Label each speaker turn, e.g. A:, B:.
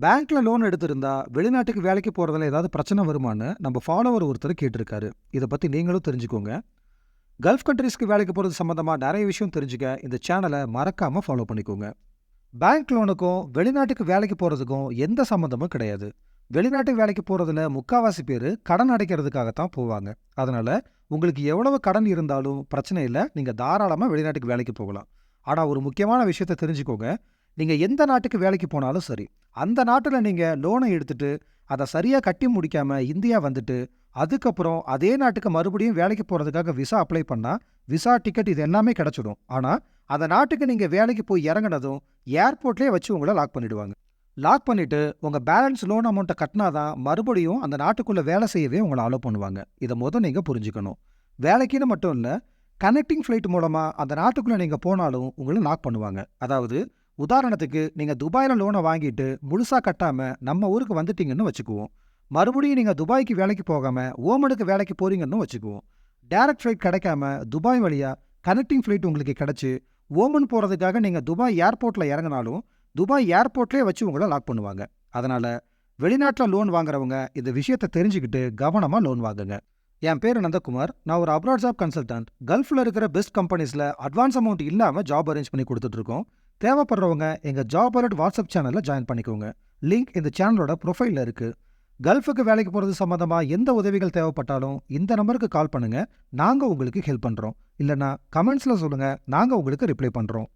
A: பேங்க்ல லோன் எடுத்திருந்தா வெளிநாட்டுக்கு வேலைக்கு போறதுல ஏதாவது பிரச்சனை வருமான்னு நம்ம ஃபாலோவர் ஒருத்தர் கேட்டிருக்காரு. இதை பத்தி நீங்களும் தெரிஞ்சுக்கோங்க. கல்ஃப் கண்ட்ரீஸ்க்கு வேலைக்கு போறது சம்பந்தமா நிறைய விஷயம் தெரிஞ்சுக்க இந்த சேனலை மறக்காம ஃபாலோ பண்ணிக்கோங்க. பேங்க் லோனுக்கும் வெளிநாட்டுக்கு வேலைக்கு போறதுக்கும் எந்த சம்மந்தமும் கிடையாது. வெளிநாட்டுக்கு வேலைக்கு போறதுல முக்காவாசி பேர் கடன் அடைக்கிறதுக்காகத்தான் போவாங்க. அதனால உங்களுக்கு எவ்வளவு கடன் இருந்தாலும் பிரச்சனை இல்லை. நீங்க தாராளமா வெளிநாட்டுக்கு வேலைக்கு போகலாம். ஆனா ஒரு முக்கியமான விஷயத்த தெரிஞ்சுக்கோங்க. நீங்க எந்த நாட்டுக்கு வேலைக்கு போனாலும் சரி அந்த நாட்டில் நீங்கள் லோனை எடுத்துட்டு அதை சரியாக கட்டி முடிக்காம இந்தியா வந்துட்டு அதுக்கப்புறம் அதே நாட்டுக்கு மறுபடியும் வேலைக்கு போகிறதுக்காக விசா அப்ளை பண்ணால் விசா டிக்கெட் இது எல்லாமே கிடச்சிடும். ஆனால் அந்த நாட்டுக்கு நீங்கள் வேலைக்கு போய் இறங்குனதும் ஏர்போர்ட்லேயே வச்சு உங்களை லாக் பண்ணிடுவாங்க. லாக் பண்ணிட்டு உங்கள் பேலன்ஸ் லோன் அமௌண்ட்டை கட்டினாதான் மறுபடியும் அந்த நாட்டுக்குள்ளே வேலை செய்யவே உங்களை அலோவ் பண்ணுவாங்க. இதை மொதல் நீங்கள் புரிஞ்சுக்கணும். வேலைக்குன்னு மட்டும் இல்லை கனெக்டிங் ஃப்ளைட் மூலமாக அந்த நாட்டுக்குள்ளே நீங்கள் போனாலும் உங்களை லாக் பண்ணுவாங்க. அதாவது உதாரணத்துக்கு நீங்கள் துபாயில் லோனை வாங்கிட்டு முழுசாக கட்டாமல் நம்ம ஊருக்கு வந்துட்டீங்கன்னு வச்சுக்குவோம். மறுபடியும் நீங்கள் துபாய்க்கு வேலைக்கு போகாமல் ஓமனுக்கு வேலைக்கு போறீங்கன்னு வச்சுக்குவோம். டைரக்ட் ஃப்ளைட் கிடைக்காம துபாய் வழியாக கனெக்டிங் ஃப்ளைட் உங்களுக்கு கிடச்சி ஓமன் போகிறதுக்காக நீங்கள் துபாய் ஏர்போர்ட்டில் இறங்கினாலும் துபாய் ஏர்போர்ட்லேயே வச்சு உங்களை லாக் பண்ணுவாங்க. அதனால் வெளிநாட்டில் லோன் வாங்குறவங்க இந்த விஷயத்தை தெரிஞ்சுக்கிட்டு கவனமாக லோன் வாங்குங்க. என் பேர் நந்தகுமார். நான் ஒரு அப்ராட் ஜாப் கன்சல்டன்ட் கல்ஃபில் இருக்கிற பெஸ்ட் கம்பெனிஸில் அட்வான்ஸ் அமௌண்ட் இல்லாமல் ஜாப் அரேஞ்ச் பண்ணி கொடுத்துட்ருக்கோம் தேவைப்படுறவங்க எங்கள் ஜாப் அலர்ட் வாட்ஸ்அப் சேனலில் ஜாயின் பண்ணிக்கோங்க. லிங்க் இந்த சேனலோட ப்ரொஃபைலில் இருக்குது கல்ஃபுக்கு வேலைக்கு போகிறது சம்மந்தமாக எந்த உதவிகள் தேவைப்பட்டாலும் இந்த நம்பருக்கு கால் பண்ணுங்கள் நாங்கள் உங்களுக்கு ஹெல்ப் பண்ணுறோம் இல்லைனா கமெண்ட்ஸில் சொல்லுங்கள் நாங்கள் உங்களுக்கு ரிப்ளை பண்ணுறோம்